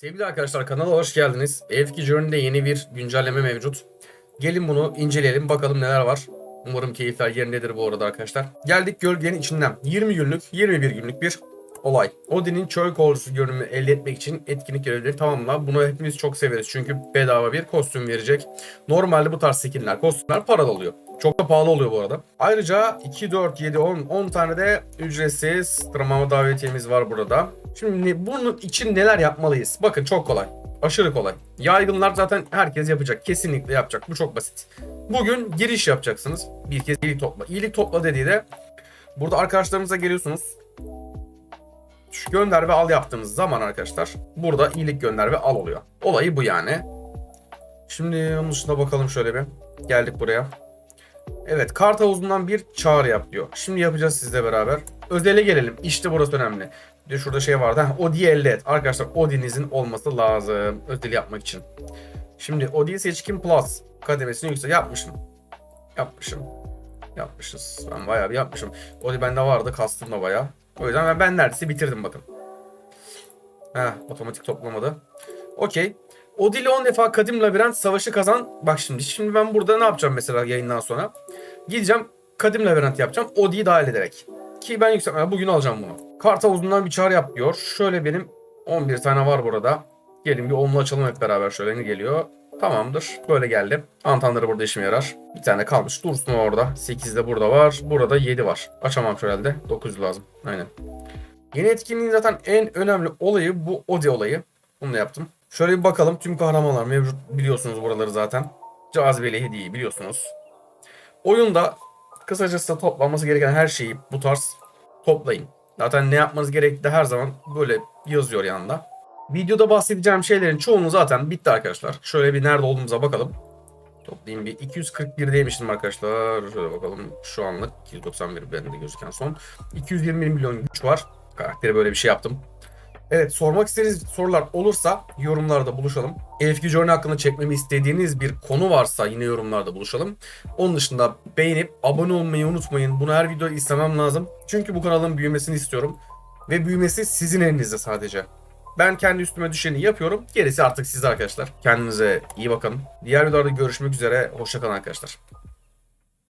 Sevgili arkadaşlar kanala hoş geldiniz. F2 Journey'de yeni bir güncelleme mevcut. Gelin bunu inceleyelim bakalım neler var. Umarım keyifler yerindedir bu arada arkadaşlar. Geldik gölgenin içinden. 20 günlük, 21 günlük bir olay. Odin'in çöl kolcusu görünümü elde etmek için etkinlik görevleri tamamla. Bunu hepimiz çok severiz çünkü bedava bir kostüm verecek. Normalde bu tarz skinler, kostümler paralı oluyor. Çok da pahalı oluyor bu arada. Ayrıca 2, 4, 7, 10, 10 tane de ücretsiz tırmanma davetiyemiz var burada. Şimdi bunun için neler yapmalıyız? Bakın çok kolay. Aşırı kolay. Yaygınlar zaten herkes yapacak. Kesinlikle yapacak. Bu çok basit. Bugün giriş yapacaksınız. Bir kez iyilik topla. İyilik topla dediği de burada arkadaşlarınıza geliyorsunuz. Şu gönder ve al yaptığınız zaman arkadaşlar burada iyilik gönder ve al oluyor. Olayı bu yani. Şimdi onun dışında bakalım şöyle bir. Geldik buraya. Evet kart havuzundan bir çağrı yap diyor. Şimdi yapacağız sizle beraber. Özele gelelim. İşte burası önemli. Bir şurada şey vardı. Heh, Odi'yi elde et. Arkadaşlar Odi'nizin olması lazım. Özel yapmak için. Şimdi Odi seçkin plus kademesini yüksek yapmışım. Yapmışım. Yapmışız. Ben bayağı bir yapmışım. Odi bende vardı. Kastım da bayağı. O yüzden ben, ben neredeyse bitirdim bakın. Heh, otomatik toplamadı. Okey. Odi ile 10 defa kadim labirent savaşı kazan. Bak şimdi. Şimdi ben burada ne yapacağım mesela yayından sonra? Gideceğim kadim labirent yapacağım. Odi'yi dahil ederek. Ki ben yükseltmeye bugün alacağım bunu. Kart havuzundan bir çağrı yap diyor. Şöyle benim 11 tane var burada. Gelin bir onlu açalım hep beraber şöyle ne geliyor. Tamamdır. Böyle geldi. Antanları burada işime yarar. Bir tane kalmış. Dursun orada. 8 de burada var. Burada 7 var. Açamam herhalde. 9 lazım. Aynen. Yeni etkinliğin zaten en önemli olayı bu Odi olayı. Bunu da yaptım. Şöyle bir bakalım. Tüm kahramanlar mevcut. Biliyorsunuz buraları zaten. Cazibeli hediyeyi biliyorsunuz. Oyunda kısacası toplanması gereken her şeyi bu tarz toplayın. Zaten ne yapmanız gerektiği her zaman böyle yazıyor yanında. Videoda bahsedeceğim şeylerin çoğunu zaten bitti arkadaşlar. Şöyle bir nerede olduğumuza bakalım. Toplayayım bir 241 demiştim arkadaşlar. Şöyle bakalım şu anlık 291 bende gözüken son. 220 milyon güç var. Karakteri böyle bir şey yaptım. Evet sormak istediğiniz sorular olursa yorumlarda buluşalım. Elf Journey hakkında çekmemi istediğiniz bir konu varsa yine yorumlarda buluşalım. Onun dışında beğenip abone olmayı unutmayın. Bunu her videoda istemem lazım. Çünkü bu kanalın büyümesini istiyorum. Ve büyümesi sizin elinizde sadece. Ben kendi üstüme düşeni yapıyorum. Gerisi artık sizde arkadaşlar. Kendinize iyi bakın. Diğer videolarda görüşmek üzere. Hoşçakalın arkadaşlar.